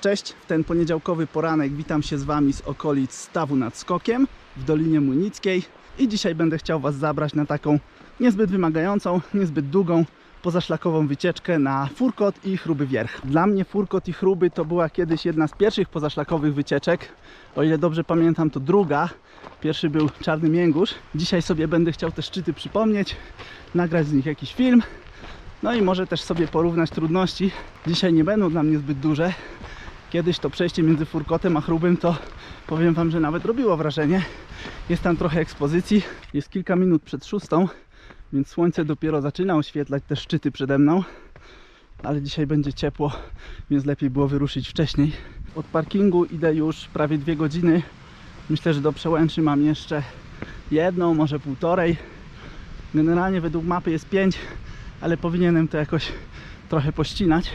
Cześć, ten poniedziałkowy poranek witam się z Wami z okolic Stawu nad Skokiem w Dolinie Munickiej i dzisiaj będę chciał Was zabrać na taką niezbyt wymagającą, niezbyt długą, pozaszlakową wycieczkę na Furkot i Chruby Wierch. Dla mnie Furkot i Chruby to była kiedyś jedna z pierwszych pozaszlakowych wycieczek. O ile dobrze pamiętam, to druga. Pierwszy był Czarny Mięgórz. Dzisiaj sobie będę chciał te szczyty przypomnieć, nagrać z nich jakiś film. No i może też sobie porównać trudności. Dzisiaj nie będą dla mnie zbyt duże. Kiedyś to przejście między Furkotem a Chrubym to powiem Wam, że nawet robiło wrażenie. Jest tam trochę ekspozycji. Jest kilka minut przed szóstą, więc słońce dopiero zaczyna oświetlać te szczyty przede mną. Ale dzisiaj będzie ciepło, więc lepiej było wyruszyć wcześniej. Od parkingu idę już prawie dwie godziny. Myślę, że do przełęczy mam jeszcze jedną, może półtorej. Generalnie według mapy jest pięć, ale powinienem to jakoś trochę pościnać.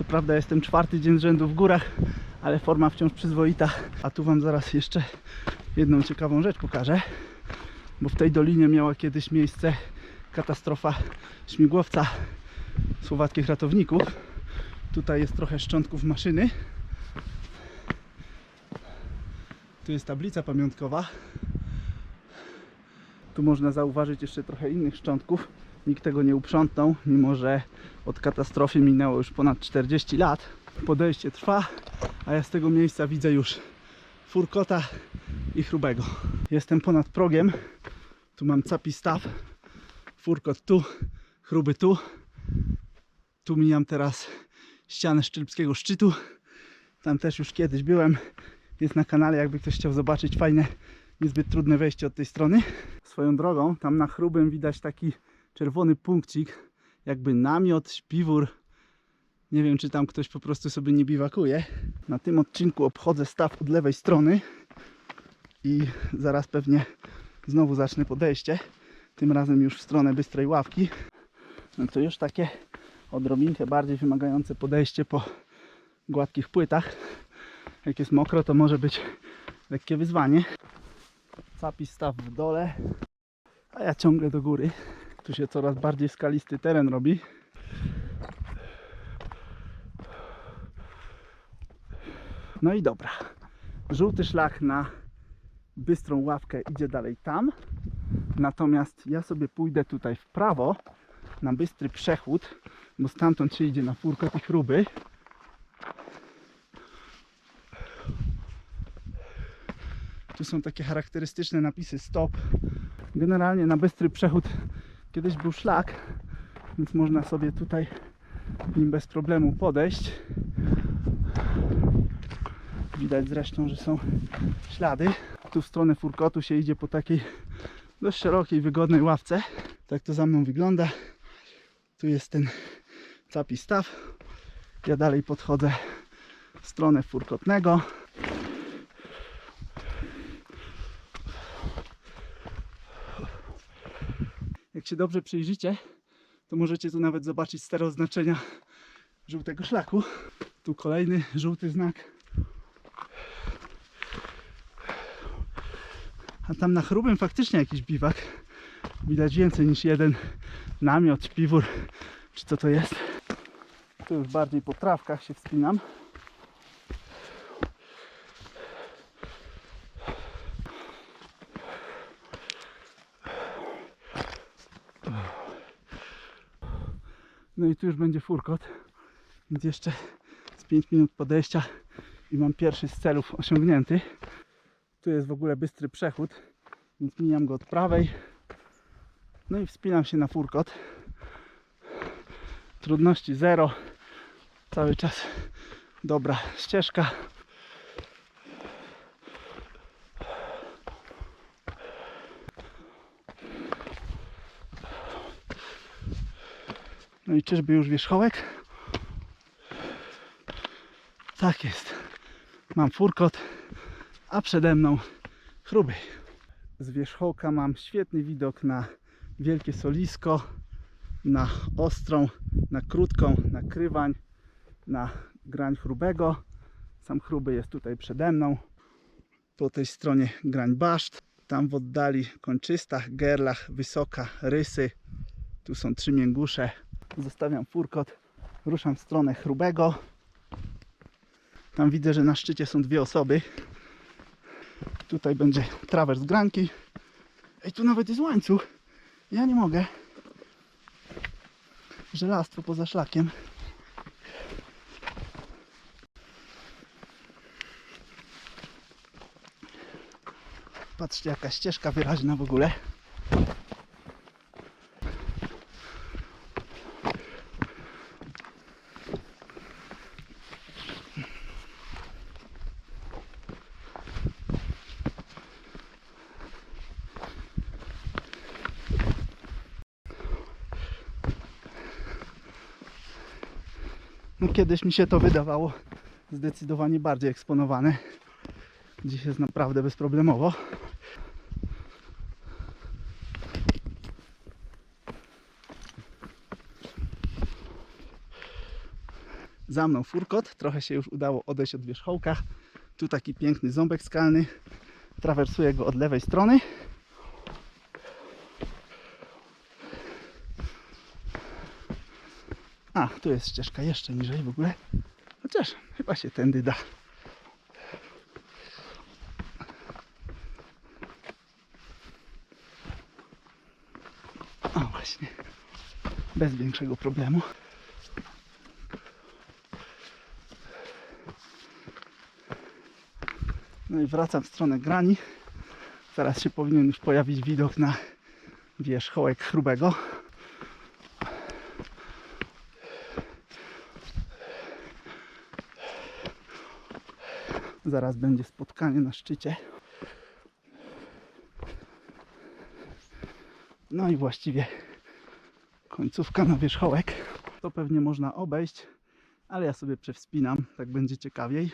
Co prawda jestem czwarty dzień z rzędu w górach, ale forma wciąż przyzwoita. A tu Wam zaraz jeszcze jedną ciekawą rzecz pokażę. Bo w tej dolinie miała kiedyś miejsce katastrofa śmigłowca słowackich ratowników. Tutaj jest trochę szczątków maszyny. Tu jest tablica pamiątkowa. Tu można zauważyć jeszcze trochę innych szczątków. Nikt tego nie uprzątnął, mimo że od katastrofy minęło już ponad 40 lat. Podejście trwa, a ja z tego miejsca widzę już Furkota i Chrubego. Jestem ponad progiem. Tu mam capi staw. Furkot tu, Chruby tu. Tu mijam teraz ścianę Szczylbskiego szczytu. Tam też już kiedyś byłem. Jest na kanale, jakby ktoś chciał zobaczyć fajne, niezbyt trudne wejście od tej strony. Swoją drogą, tam na Chrubym widać taki czerwony punkcik, jakby namiot, śpiwór. Nie wiem, czy tam ktoś po prostu sobie nie biwakuje. Na tym odcinku obchodzę staw od lewej strony i zaraz pewnie znowu zacznę podejście. Tym razem już w stronę Bystrej Ławki. No to już takie odrobinkę bardziej wymagające podejście po gładkich płytach. Jak jest mokro, to może być lekkie wyzwanie. Capi staw w dole, a ja ciągle do góry. Tu się coraz bardziej skalisty teren robi. No i dobra. Żółty szlak na bystrą ławkę idzie dalej tam. Natomiast ja sobie pójdę tutaj w prawo na bystry przechód, bo stamtąd się idzie na furkot i chruby. Tu są takie charakterystyczne napisy stop. Generalnie na bystry przechód kiedyś był szlak, więc można sobie tutaj nim bez problemu podejść. Widać zresztą, że są ślady. Tu w stronę Furkotu się idzie po takiej dość szerokiej, wygodnej ławce. Tak to za mną wygląda. Tu jest ten capi staw. Ja dalej podchodzę w stronę Furkotnego. Jak się dobrze przyjrzycie, to możecie tu nawet zobaczyć stare oznaczenia żółtego szlaku. Tu kolejny żółty znak. A tam na chrubym faktycznie jakiś biwak. Widać więcej niż jeden namiot, śpiwór, czy co to jest. Tu już bardziej po trawkach się wspinam. No i tu już będzie furkot, więc jeszcze z 5 minut podejścia i mam pierwszy z celów osiągnięty. Tu jest w ogóle bystry przechód, więc mijam go od prawej. No i wspinam się na furkot. Trudności zero. Cały czas dobra ścieżka. No i czyżby już wierzchołek? Tak jest. Mam furkot, a przede mną chruby. Z wierzchołka mam świetny widok na wielkie solisko, na ostrą, na krótką, na krywań, na grań chrubego. Sam chruby jest tutaj przede mną. Po tej stronie grań baszt. Tam w oddali kończysta, gerlach, wysoka, rysy. Tu są trzy mięgusze. Zostawiam furkot, ruszam w stronę chrubego. Tam widzę, że na szczycie są dwie osoby. Tutaj będzie trawers granki. Ej, tu nawet jest łańcuch. Ja nie mogę. Żelastwo poza szlakiem. Patrzcie, jaka ścieżka wyraźna w ogóle. No kiedyś mi się to wydawało zdecydowanie bardziej eksponowane. Dziś jest naprawdę bezproblemowo. Za mną furkot, trochę się już udało odejść od wierzchołka. Tu taki piękny ząbek skalny. Trawersuję go od lewej strony. A, tu jest ścieżka jeszcze niżej w ogóle. Chociaż chyba się tędy da. O właśnie. Bez większego problemu. No i wracam w stronę grani. Teraz się powinien już pojawić widok na wierzchołek chrubego. Zaraz będzie spotkanie na szczycie. No i właściwie końcówka na wierzchołek. To pewnie można obejść, ale ja sobie przewspinam, tak będzie ciekawiej.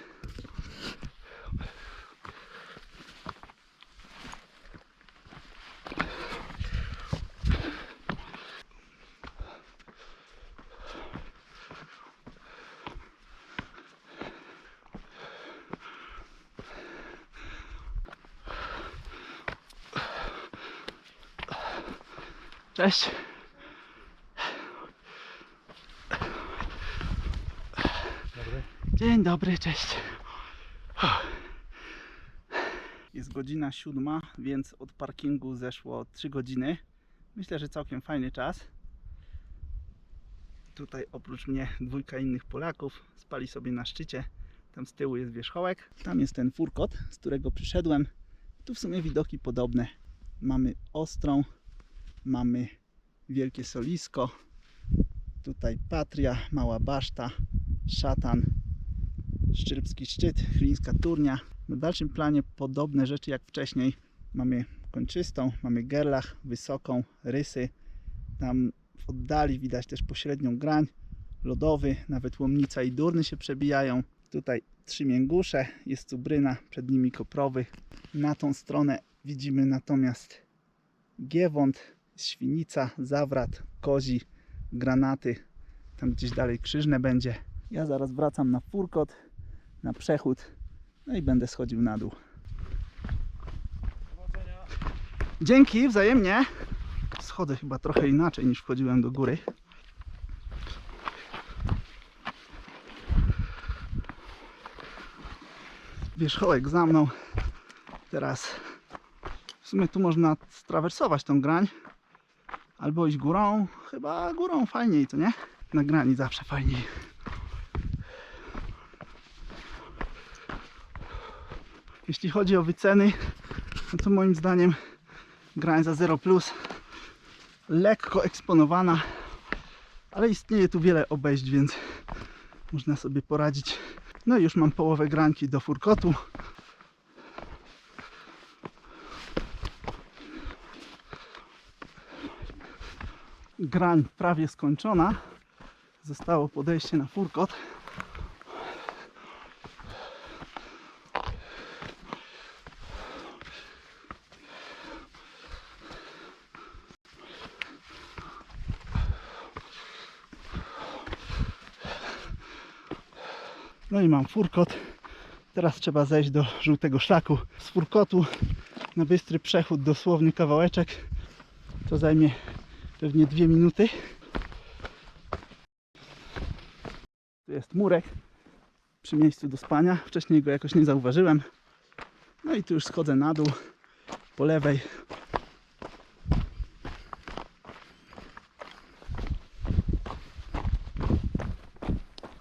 Cześć. Dzień dobry, cześć. Jest godzina siódma, więc od parkingu zeszło 3 godziny. Myślę, że całkiem fajny czas. Tutaj oprócz mnie dwójka innych Polaków spali sobie na szczycie. Tam z tyłu jest wierzchołek. Tam jest ten furkot, z którego przyszedłem. Tu w sumie widoki podobne. Mamy ostrą, mamy wielkie solisko. Tutaj Patria, Mała Baszta, Szatan, Szczyrpski Szczyt, Chlińska Turnia. Na dalszym planie podobne rzeczy jak wcześniej. Mamy kończystą, mamy Gerlach, Wysoką, Rysy. Tam w oddali widać też pośrednią grań, lodowy, nawet Łomnica i Durny się przebijają. Tutaj trzy mięgusze, jest cubryna, przed nimi koprowy. Na tą stronę widzimy natomiast Giewont, Świnica, Zawrat, Kozi, Granaty. Tam gdzieś dalej Krzyżne będzie. Ja zaraz wracam na Furkot, na przechód. No i będę schodził na dół. Dzięki, wzajemnie. Schodzę chyba trochę inaczej niż wchodziłem do góry. Wierzchołek za mną. Teraz w sumie tu można strawersować tą grań. Albo iść górą. Chyba górą fajniej, co nie? Na grani zawsze fajniej. Jeśli chodzi o wyceny, no to moim zdaniem grań za 0 plus lekko eksponowana, ale istnieje tu wiele obejść, więc można sobie poradzić. No i już mam połowę granki do furkotu. Grań prawie skończona. Zostało podejście na furkot. No i mam furkot. Teraz trzeba zejść do żółtego szlaku. Z furkotu na bystry przechód dosłownie kawałeczek. To zajmie pewnie dwie minuty. Tu jest murek przy miejscu do spania. Wcześniej go jakoś nie zauważyłem. No i tu już schodzę na dół po lewej.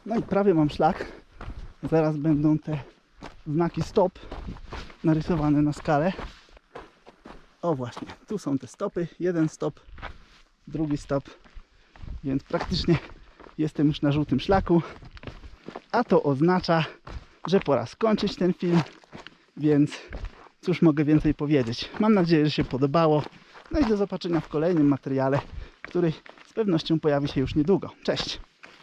No i prawie mam szlak. Zaraz będą te znaki stop narysowane na skalę. O właśnie, tu są te stopy. Jeden stop, drugi stop. Więc praktycznie jestem już na żółtym szlaku. A to oznacza, że pora skończyć ten film. Więc cóż mogę więcej powiedzieć. Mam nadzieję, że się podobało. No i do zobaczenia w kolejnym materiale, który z pewnością pojawi się już niedługo. Cześć!